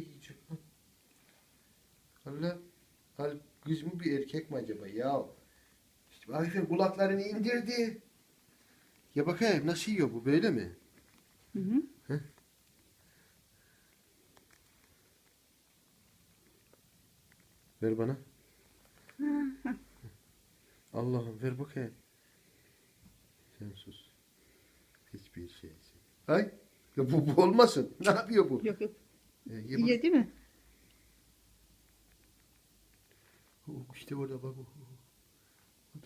yiyeceğim. Allah, al kız mı bir erkek mi acaba ya? İşte Arife kulaklarını indirdi. Ya bakayım nasıl yiyor bu böyle mi? Hı hı. Ver bana. Allah'ım ver bakayım. Sen sus. Hiçbir şey. Hay. Ya bu, bu olmasın. Ne yapıyor bu? Yok yok. Ee, ye bak. Yedi mi? Oh, İşte orada bak. oh, oh.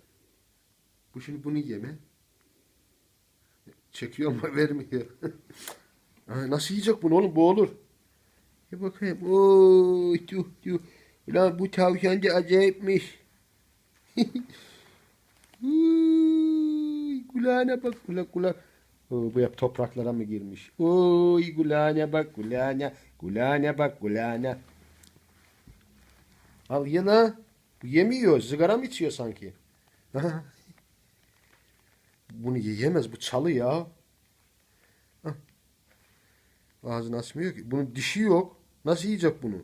Bu şimdi bunu yeme. Çekiyor ama vermiyor. Nasıl yiyecek bunu oğlum? Bu olur. Ye bakayım. Oo, tuh tuh. Ulan bu tavşan da acayipmiş. Kulağına bak. Kulak kulak. Bu hep topraklara mı girmiş? Oy kulağına bak kulağına. Kulağına bak kulağına. Al. Bu yemiyor. Sigara mı içiyor sanki? Bunu yiyemez. Bu çalı ya. Hah. Ağzını açmıyor ki. Bunun dişi yok. Nasıl yiyecek bunu?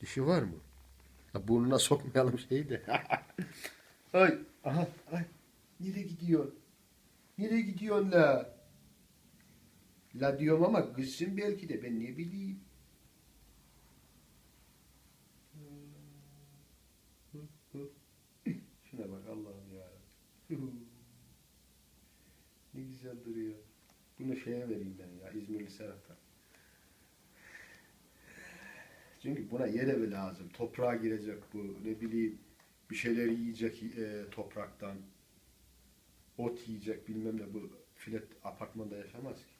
Dişi var mı? Ha, burnuna sokmayalım şeyi de. ay. Aha. Ay. Gidiyor? Nereye gidiyorsun la? La diyorum ama kızsın belki de ben ne bileyim. Şuna bak Allah'ım ya. ne güzel duruyor. Bunu şeye vereyim ben ya İzmirli Serhat'a. Çünkü buna yer evi lazım. Toprağa girecek bu. Ne bileyim bir şeyler yiyecek e, topraktan. Ot yiyecek bilmem ne bu filet apartmanda yaşamaz ki.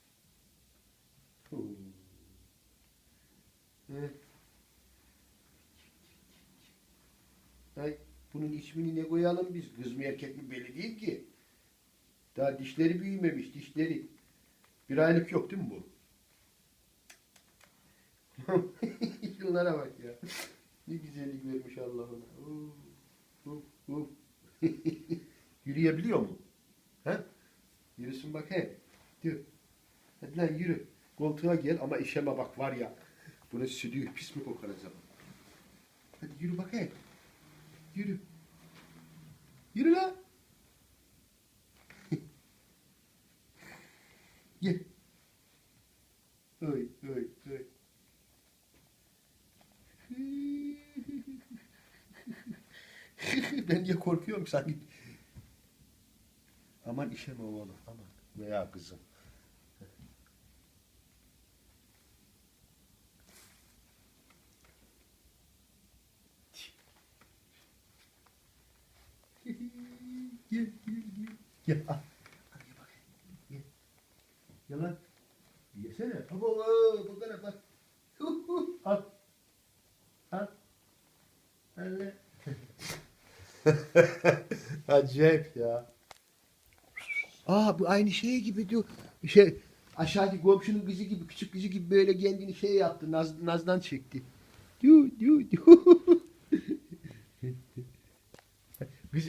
Huu. Ay, bunun ismini ne koyalım biz? Kız mı erkek mi belli değil ki. Daha dişleri büyümemiş dişleri. Bir aylık yok değil mi bu? Şunlara bak ya. Ne güzellik vermiş Allah ona. Uf, uf, uf. Yürüyebiliyor mu? He? Yürüsün bakayım. Dur. Hadi lan yürü. Koltuğa gel ama işeme bak var ya. Bunu südüğü pis mi kokar acaba? Hadi yürü bakayım. Yürü. Yürü lan. Gel. Oy oy oy. ben niye korkuyorum sanki? Aman işeme oğlum aman. Veya kızım. Gel gel gel. Gel al. Al. Ye lan. Yesene. Baba bak. Hu. Al. Al. Al. Acayip ya. Aa bu aynı şey gibi diyor. Şey aşağıdaki komşunun kızı gibi küçük kızı gibi böyle kendini şey yaptı. Naz, nazdan çekti. Diyor diyor diyor.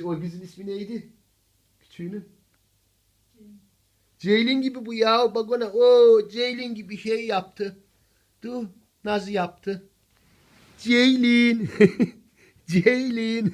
O kızın ismi neydi? Küçüğünün. Ceylin gibi bu ya. Bak ona. O Ceylin gibi şey yaptı. Dur. Nazı yaptı. Ceylin. Ceylin.